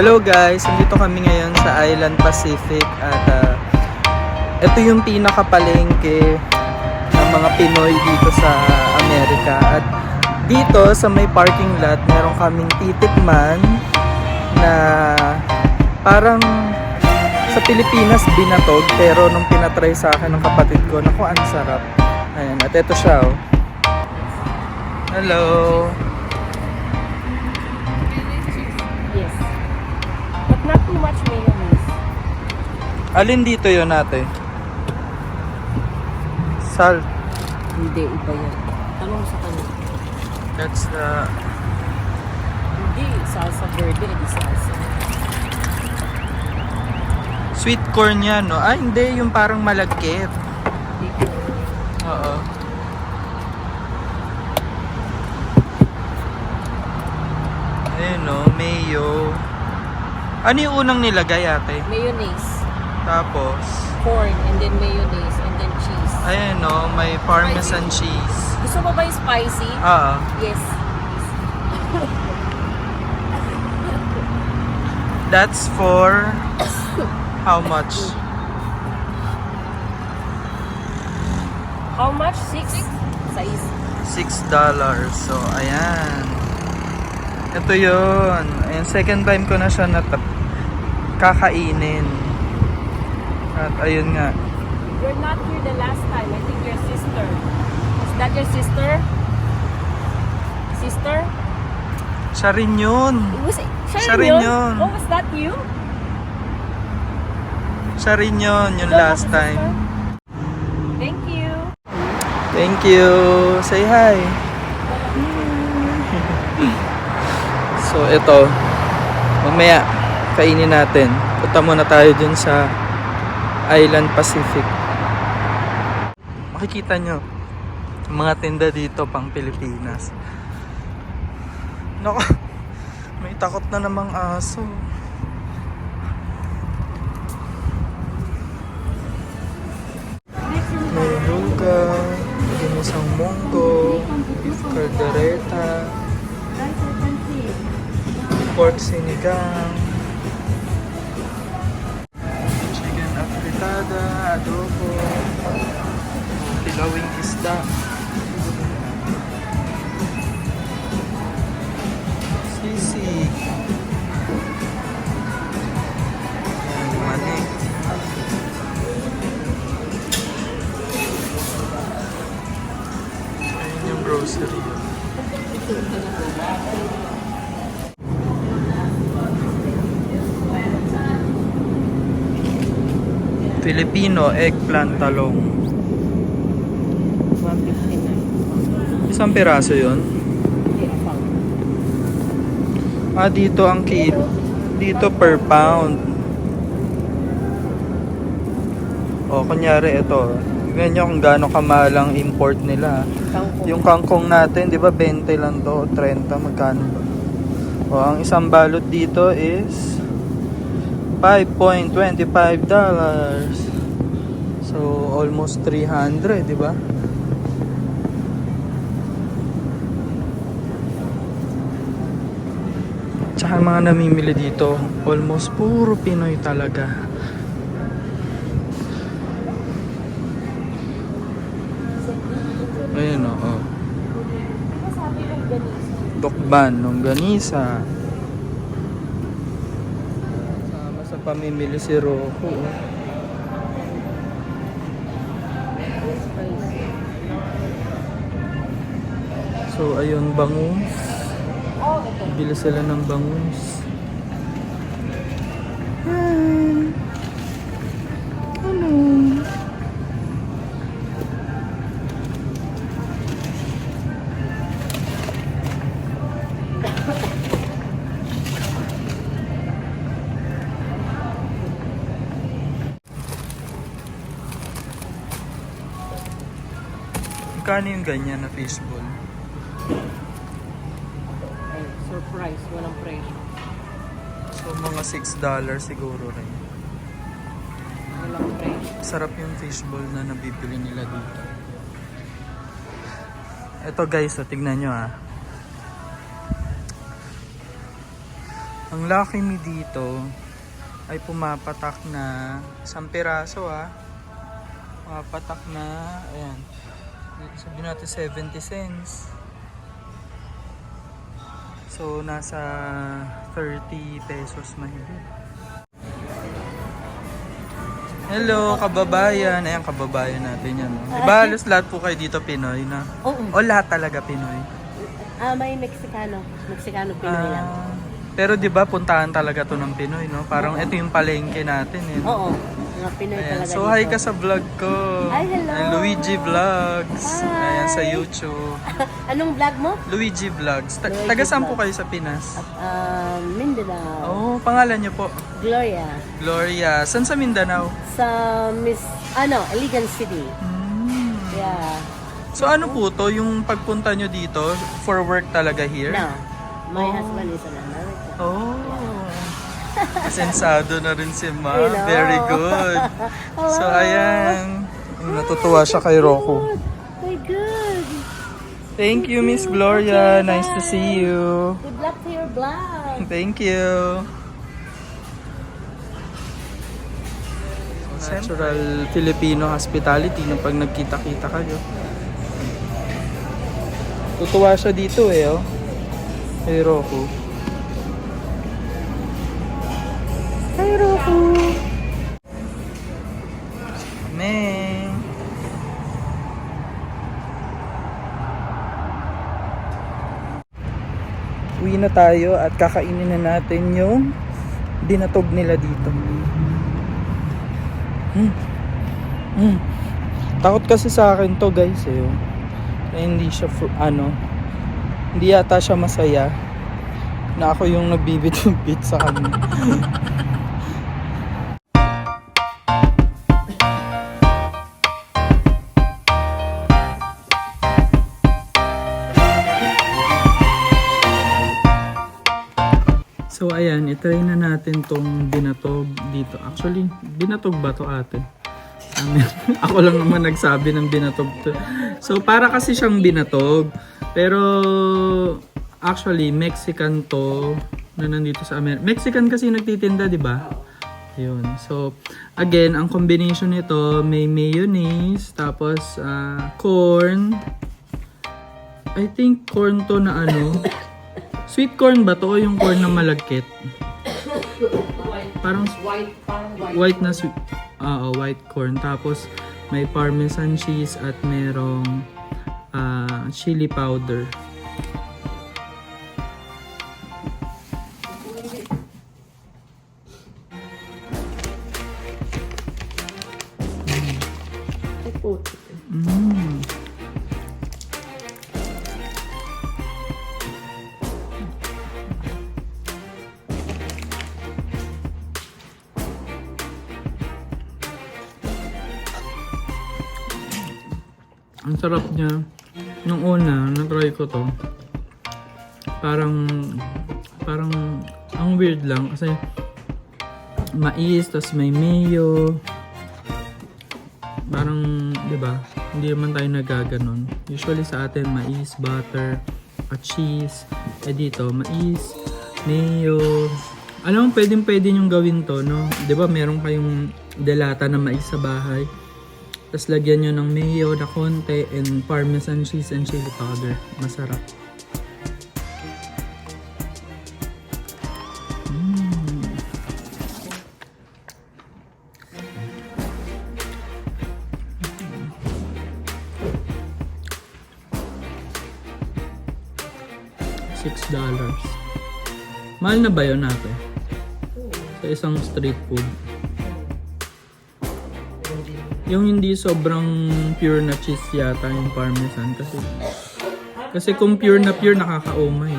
Hello guys, nandito kami ngayon sa Island Pacific at ah, ito yung pinakapalengke ng mga Pinoy dito sa Amerika. At dito sa may parking lot meron kaming titikman na parang sa Pilipinas binatog pero nung pinatry sa akin ng kapatid ko naku ang sarap. Ayan at ito siya oh. Hello alin dito yon ate? Salt. Hindi, iba yan. Tanong sa kanya. that's the Hindi, salsa verde, hindi salsa. sweet corn yan no? Ah hindi yung parang malagkit. Oo. Ayun no? Mayo. Ano yung unang nilagay ate? Mayonnaise. Tapos Corn, and then mayonnaise, and then cheese. ayun no may parmesan cheese Gusto mo ba yung spicy? oo Yes. that's for how much How much? Six? Size. six dollars so ayan ito yun ayan second time ko na siya natap kakainin at ayun nga You're not here the last time. I think your sister. Is that your sister? Sister? siya rin yun It was, siya, Siya rin yun? yun. Oh, was that you? siya rin yun yung last time sister? Thank you. thank you say hi so ito mamaya kainin natin punta muna tayo dun sa Island Pacific. Makikita nyo mga tinda dito pang Pilipinas. Nako, may takot na namang aso. May lugaw, ginisang munggo, beef caldereta, pork sinigang, adobo, tilawing isda. Filipino eggplant talong. 159. Isang piraso apang. Ah, dito ang kilo. Dito per pound. O, kunyari ito. Tignan nyo kung gaano kamahal ang import nila. Kangkong. Yung kangkong natin, di ba 20 lang to, 30, magkano ba? O, ang isang balot dito is 5.25 dollars. So, almost 300, di ba? Tsaka mga namimili dito, almost puro Pinoy talaga. Ayun o, oh. Dokban, longganisa. Sama sa pamimili si Roku. oh. So, ayun, bangus. Bili sila ng bangus. Hi! Hello! Yung ganyan na fishball? Surprise. Walang presyo. So, mga $6 siguro rin. Walang presyo. Sarap yung fishball na nabibili nila dito. Ito guys, oh, tignan nyo ah. Ang Lucky Me dito ay pumapatak na isang piraso ah. Pumapatak na, ayan. Sabihin natin 70 cents. So, nasa 30 pesos mahigit. Hello, kababayan. Ayan, kababayan natin yan. no? Di ba halos lahat po kayo dito Pinoy na? Oo. O lahat talaga Pinoy? Ah, may Mexicano. Mexicano Pinoy lang. Ah, pero 'di ba puntahan talaga 'to ng Pinoy, no? Parang ito yung palengke natin eh. no? Oo. Mga Pinoy Ayan. talaga So dito. hi ka sa vlog ko. Ay, hello. Ayan, Luigi Vlogs. Hi. Ayan sa YouTube. Anong vlog mo? Luigi Vlogs. Ta- Luigi taga saan po Vlogs. kayo sa Pinas? Um, Mindanao. Oh, pangalan niyo po. Gloria. Gloria. Saan sa Mindanao? Sa Miss, ano, Iligan City. Hmm. Yeah. So ano po to yung pagpunta nyo dito for work talaga here? No. My Oh. husband is an American. Oh. Sensado na rin si Ma. Know? Very good. Hello. So, ayan. Natutuwa siya kay Roku. Good. My good. Thank you, Miss Gloria. Nice to see you. Good luck to your vlog. Thank you. Natural Filipino hospitality no pag nagkita-kita kayo. Tutuwa siya dito eh, oh. Kay Roku. Hi, Roku. Meng. Uwi na tayo at kakainin na natin yung dinatog nila dito. Hmm. Hmm. Takot kasi sa akin to guys eh. oh. Kaya hindi siya ano hindi yata siya masaya na ako yung nagbibit-bit sa kanya. So ayan, itry na natin tong binatog dito. Actually, binatog ba to ate? Amin. Ako lang naman nagsabi ng binatog to. So para kasi siyang binatog. Pero actually, Mexican to na nandito sa Amerika. Mexican kasi nagtitinda, di ba? Yun. So, again, ang combination nito, may mayonnaise, tapos ah, corn. I think corn to na ano. Sweet corn ba to o yung corn na malagkit? Parang White, parang white. white na sweet. Oo, white corn. Tapos may parmesan cheese at merong ah, chili powder. Mm. Ang sarap niya. Nung una, na-try ko to. Parang, parang, ang weird lang kasi mais, tas may mayo, parang, di ba, hindi naman tayo nagaganon. Usually sa atin, mais, butter, at cheese. Eh dito, mais, mayo. Alam mo, pwedeng pwede nyo gawin to, no? Di ba, meron kayong delata na mais sa bahay. Tapos lagyan nyo ng mayo na konti and parmesan cheese and chili powder. Masarap. Mm. Six dollars. Mahal na ba yun natin? Sa isang street food. Yung hindi sobrang pure na cheese yata yung parmesan kasi kasi kung pure na pure nakakaumay.